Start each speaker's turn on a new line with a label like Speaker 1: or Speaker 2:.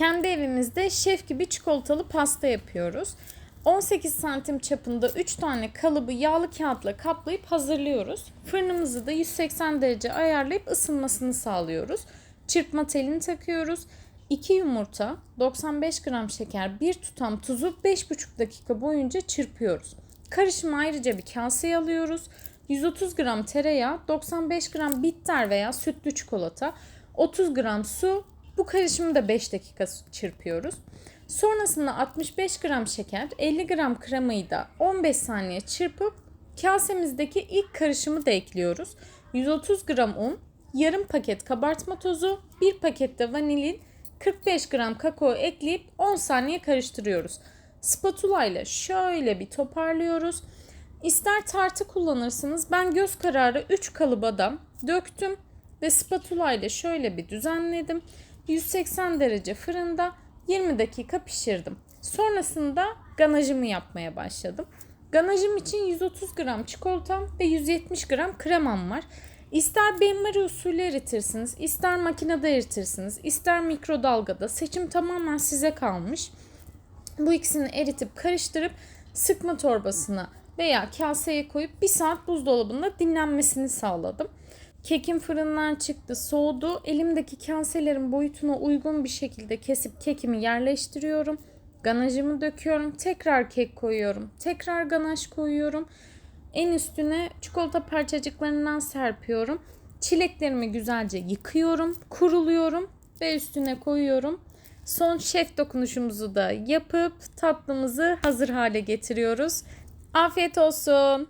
Speaker 1: Kendi evimizde şef gibi çikolatalı pasta yapıyoruz. 18 santim çapında 3 tane kalıbı yağlı kağıtla kaplayıp hazırlıyoruz. Fırınımızı da 180 derece ayarlayıp ısınmasını sağlıyoruz. Çırpma telini takıyoruz. 2 yumurta, 95 gram şeker, 1 tutam tuzu 5,5 dakika boyunca çırpıyoruz. Karışımı ayrıca bir kaseye alıyoruz. 130 gram tereyağı, 95 gram bitter veya sütlü çikolata, 30 gram su. Bu karışımı da 5 dakika çırpıyoruz. Sonrasında 65 gram şeker, 50 gram kremayı da 15 saniye çırpıp kasemizdeki ilk karışımı da ekliyoruz. 130 gram un, yarım paket kabartma tozu, 1 paket de vanilin, 45 gram kakao ekleyip 10 saniye karıştırıyoruz. Spatula ile şöyle bir toparlıyoruz. İster tartı kullanırsınız. Ben göz kararı 3 kalıba da döktüm ve spatula ile şöyle bir düzenledim. 180 derece fırında 20 dakika pişirdim. Sonrasında ganajımı yapmaya başladım. Ganajım için 130 gram çikolatam ve 170 gram kremam var. İster benmari usulü eritirsiniz, ister makinede eritirsiniz, ister mikrodalgada. Seçim tamamen size kalmış. Bu ikisini eritip karıştırıp sıkma torbasına veya kaseye koyup bir saat buzdolabında dinlenmesini sağladım. Kekim fırından çıktı, soğudu. Elimdeki kaselerin boyutuna uygun bir şekilde kesip kekimi yerleştiriyorum. Ganajımı döküyorum. Tekrar kek koyuyorum. Tekrar ganaj koyuyorum. En üstüne çikolata parçacıklarından serpiyorum. Çileklerimi güzelce yıkıyorum, kuruluyorum ve üstüne koyuyorum. Son şef dokunuşumuzu da yapıp tatlımızı hazır hale getiriyoruz. Afiyet olsun.